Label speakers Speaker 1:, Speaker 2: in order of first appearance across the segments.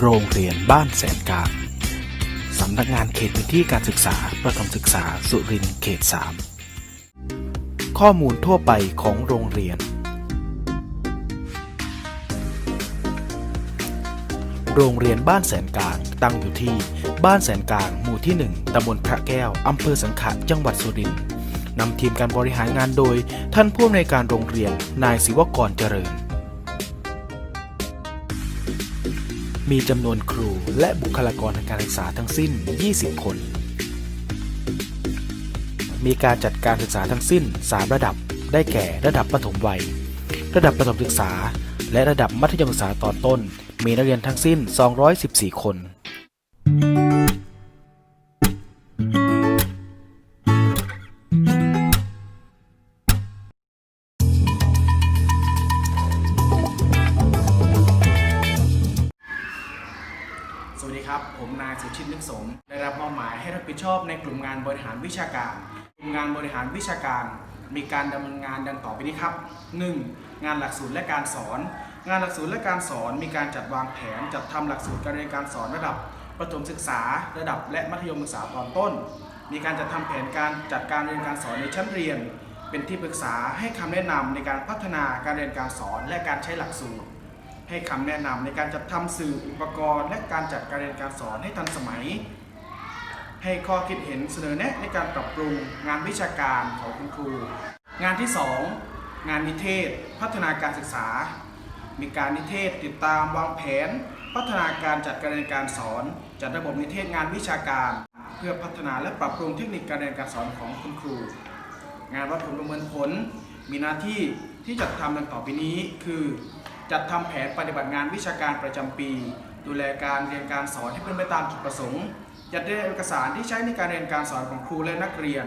Speaker 1: โรงเรียนบ้านแสนกลางสำนักงานเขตพื้นที่การศึกษา ประถมศึกษา สุรินทร์เขต 3 ข้อมูลทั่วไปของโรงเรียน โรงเรียนบ้านแสนกลางตั้งอยู่ที่บ้านแสนกลางหมู่ที่ 1ตำบลพระแก้ว อำเภอสังขะจังหวัดสุรินทร์นำทีมการบริหารงานโดย ท่านผู้อำนวยการโรงเรียน นายศิวกรเจริญ มีจำนวนครูและบุคลากรทางการศึกษาทั้งสิ้น 20 คน มีการจัดการศึกษาทั้งสิ้น 3 ระดับ ได้แก่ระดับประถมวัย ระดับประถมศึกษา และระดับมัธยมศึกษาตอนต้น มีนักเรียนทั้งสิ้น 214 คน
Speaker 2: ส ผมนายสุชินนึกสม ได้รับมอบหมายให้รับผิดชอบในกลุ่มงานบริหารวิชาการ กลุ่มงานบริหารวิชาการ มีการดำเนินงานดังต่อไปนี้ครับ 1. งานหลักสูตรและการสอน งานหลักสูตรและการสอนมีการจัดวางแผนจัดทำหลักสูตรการเรียนการสอนระดับประถมศึกษาระดับและมัธยมศึกษาตอนต้น มีการจัดทำแผนการจัดการเรียนการสอนในชั้นเรียน เป็นที่ปรึกษาให้คำแนะนำในการพัฒนาการเรียนการสอนและการใช้หลักสูตร ให้คำแนะนำในการจัดทำสื่ออุปกรณ์ และการจัดการเรียนการสอนให้ทันสมัย ให้ข้อคิดเห็นเสนอแนะในการปรับปรุงงานวิชาการของคุณครู งานที่ 2 งานนิเทศ พัฒนาการศึกษา มีการนิเทศติดตามวางแผน พัฒนาการจัดการเรียนการสอน จัดระบบนิเทศงานวิชาการ เพื่อพัฒนาและปรับปรุงเทคนิคการเรียนการสอนของคุณครู งานวัดผลประเมินผล มีหน้าที่ที่จัดทำดังต่อไปนี้คือ จัดทำแผนปฏิบัติงานวิชาการประจำปี ดูแลการเรียนการสอนให้เป็นไปตามจุดประสงค์จัดเรียนเอกสารที่ใช้ในการเรียนการสอนของครูและนักเรียน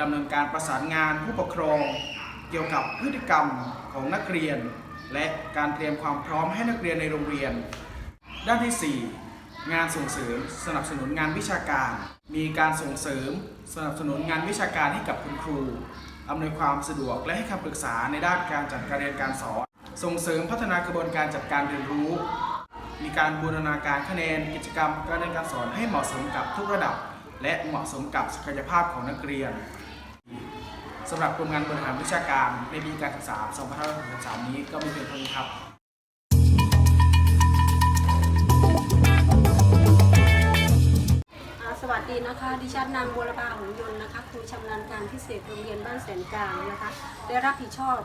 Speaker 2: ดำเนินการประสานงานผู้ปกครอง เกี่ยวกับพฤติกรรมของนักเรียน และการเตรียมความพร้อมให้นักเรียนในโรงเรียน ด้านที่ 4 งานส่งเสริมสนับสนุนงานวิชาการ มีการส่งเสริมสนับสนุนงานวิชาการให้กับคุณครูอำนวยความสะดวกและให้คำปรึกษาในด้านการจัดการเรียนการสอน ส่งเสริมพัฒนากระบวนการจัดการเรียนรู้ มีการบูรณาการคะแนนกิจกรรมการเรียนการสอนให้เหมาะสมกับทุกระดับ และเหมาะสมกับศักยภาพของนักเรียนสำหรับกลุ่มงานบริหารวิชาการในปีการศึกษา 2563 นี้ก็มีเพียงเท่านี้ครับ
Speaker 3: ดีนะคะดิฉันนางบัวระบาหงยนต์นะคะครูชำนาญการพิเศษโรงเรียนบ้านแสนกลางนะคะได้รับผิดชอบ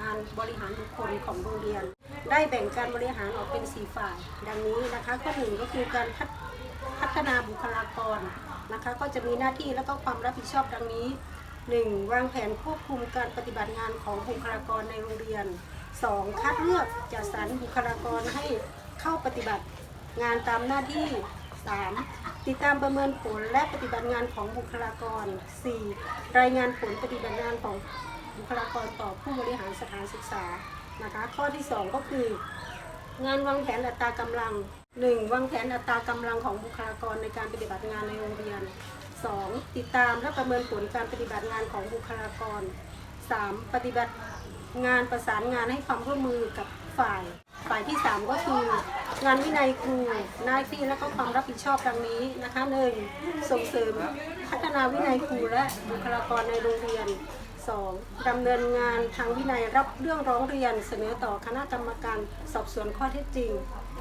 Speaker 3: งานบริหารบุคคลของโรงเรียน ได้แบ่งการบริหารออกเป็นสี่ฝ่าย ดังนี้นะคะข้อหนึ่งก็คือการพัฒพัฒนาบุคลากรนะคะก็จะมีหน้าที่และก็ความรับผิดชอบดังนี้ 1. วางแผนควบคุมการปฏิบัติงานของบุคลากรในโรงเรียน 2. คัดเลือกจัดสรรบุคลากรให้เข้าปฏิบัติงานตามหน้าที่ 3. ติดตามประเมินผลและปฏิบัติงานของบุคลากร 4. รายงานผลปฏิบัติงานของบุคลากรต่อผู้บริหารสถานศึกษานะคะ ข้อที่ 2 ก็คืองานวางแผนอัตรากำลัง 1. วางแผนอัตรากำลังของบุคลากรในการปฏิบัติงานในโรงเรียน 2. ติดตามและประเมินผลการปฏิบัติงานของบุคลากร 3. ปฏิบัติงานประสานงานให้ความร่วมมือกับฝ่าย ฝ่ายที่ 3 ก็คือ งานวินัยครูหน้าที่และก็ความรับผิดชอบดังนี้นะคะ 1. ส่งเสริมพัฒนาวินัยครูและบุคลากรในโรงเรียน 2. ดำเนินงานทางวินัยรับเรื่องร้องเรียน เสนอต่อคณะกรรมการสอบสวนข้อเท็จจริง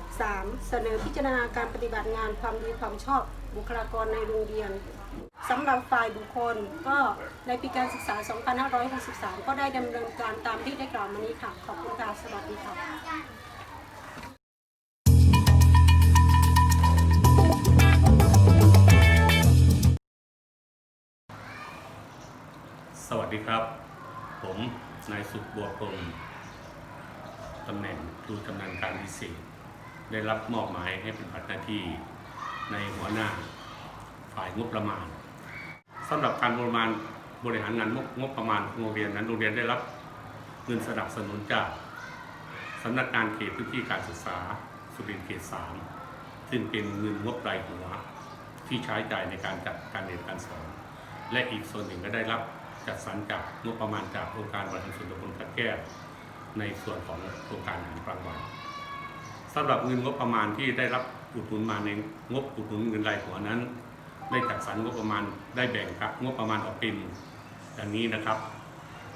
Speaker 3: 3. เสนอพิจารณาการปฏิบัติงานความดีความชอบบุคลากรในโรงเรียนสำหรับฝ่ายบุคคลก็ในปีการศึกษา 2563 ก็ได้ดำเนินการตามที่ได้กล่าวมานี้ค่ะ ขอบคุณค่ะ สวัสดีค่ะ
Speaker 4: ดีครับ ผมนายสุขบัวพรหมตำแหน่งครูชำนาญการพิเศษได้รับมอบหมายให้เป็นปฏิบัติหน้าที่ในหัวหน้าฝ่ายงบประมาณสำหรับการบริมาณบริหารงานงบงบประมาณของโรงเรียนนั้นโรงเรียนได้รับเงินสนับสนุนจากสำนักงานเขตพื้นที่การศึกษาสุรินทร์เขตสามซึ่งเป็นเงินงบรายหัวที่ใช้จ่ายในการจัดการเรียนการสอน และอีกส่วนหนึ่งก็ได้รับ จัดสรรจากงบประมาณจากโครงการบริหารส่วนตำบลพระแก้วในส่วนของโครงการอาหารกลางวันสำหรับเงินงบประมาณที่ได้รับอุดหนุนมาในงบอุดหนุนเงินรายหัวนั้น ได้จัดสรรงบประมาณได้แบ่งครับงบประมาณออกเป็นอย่างนี้นะครับ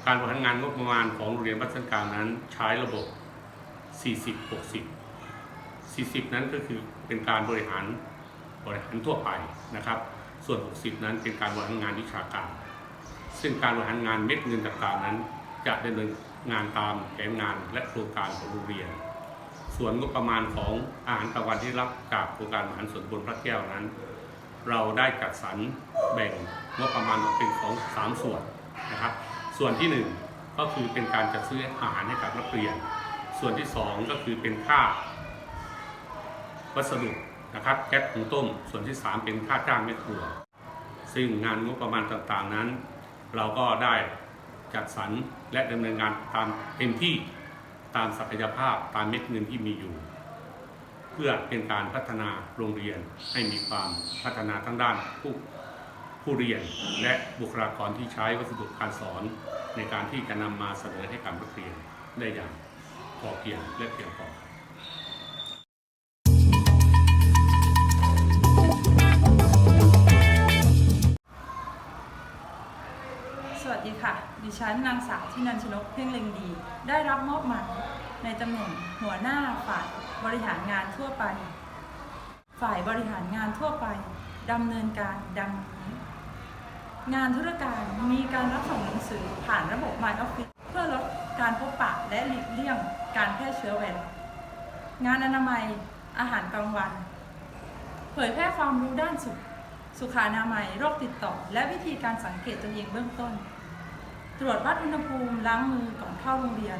Speaker 4: การบริหารงานงบประมาณของโรงเรียนวัดสันกลางนั้นใช้ระบบ 40 60 40 นั้นก็คือเป็นการบริหารบริหารทั่วไปนะครับ ส่วน 60 นั้นเป็นการบริหารงานวิชาการ ซึ่งการบริหารงานเม็ดเงินต่างๆนั้น จะดำเนินงานตามแผนงานและโครงการของโรงเรียน ส่วนงบประมาณของอาหารกลางวันที่รับจากโครงการอาหารส่วนบนพระแก้วนั้น เราได้จัดสรรแบ่งงบประมาณออกเป็นของสามส่วนนะครับ ส่วนที่หนึ่งก็คือเป็นการจัดซื้ออาหารให้กับนักเรียน ส่วนที่สองก็คือเป็นค่า วัสดุนะครับแก๊สหุงต้ม ส่วนที่ 3 เป็นค่าจ้างแม่ครัว ซึ่งงานงบประมาณต่างๆนั้น เราก็ได้จัดสรรและดำเนินงานตามเต็มที่ตามศักยภาพตามเม็ดเงินที่มีอยู่ เพื่อเป็นการพัฒนาโรงเรียนให้มีความพัฒนาทั้งด้านผู้ผู้เรียนและบุคลากรที่ใช้วัสดุการสอน ในการที่จะนำมาเสนอให้กับนักเรียนได้อย่างพอเพียงและเพียงพอ
Speaker 5: ฉันนางสาวที่นันชนกเพ่งเล็งดี ได้รับมอบหมายในตำแหน่งหัวหน้าฝ่ายบริหารงานทั่วไป ฝ่ายบริหารงานทั่วไปดำเนินการดังนี้ งานธุรการมีการรับส่งหนังสือผ่านระบบ My Office เพื่อลดการพบปะและหลีกเลี่ยงการแพร่เชื้อไวรัสงานอนามัยอาหารกลางวัน เผยแพร่ความรู้ด้านสุขสุขานามัย โรคติดต่อ และวิธีการสังเกตตัวเองเบื้องต้น ตรวจวัดอุณหภูมิล้างมือก่อนเข้าโรงเรียน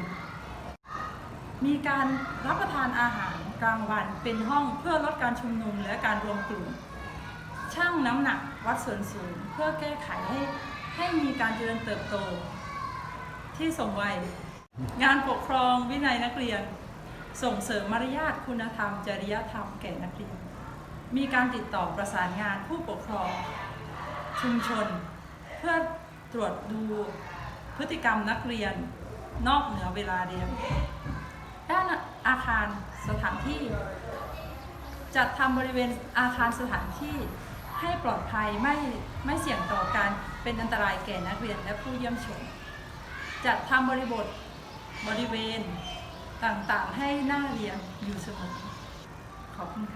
Speaker 5: มีการรับประทานอาหารกลางวันเป็นห้องเพื่อลดการชุมนุมและการรวมกลุ่มชั่งน้ำหนักวัดส่วนสูงเพื่อแก้ไขให้ให้มีการเจริญเติบโต ที่สมวัย งานปกครองวินัยนักเรียน ส่งเสริมมารยาทคุณธรรม จริยธรรมแก่นักเรียน มีการติดต่อประสานงานผู้ปกครอง ชุมชน เพื่อตรวจดู พฤติกรรมนักเรียนนอกเหนือเวลาเรียน ด้านอาคารสถานที่ จัดทำบริเวณอาคารสถานที่ให้ปลอดภัยไม่ไม่เสี่ยงต่อการเป็นอันตรายแก่นักเรียนและผู้เยี่ยมชม จัดทำบริบทบริเวณต่างๆให้น่าเรียนอยู่เสมอขอบคุณค่ะ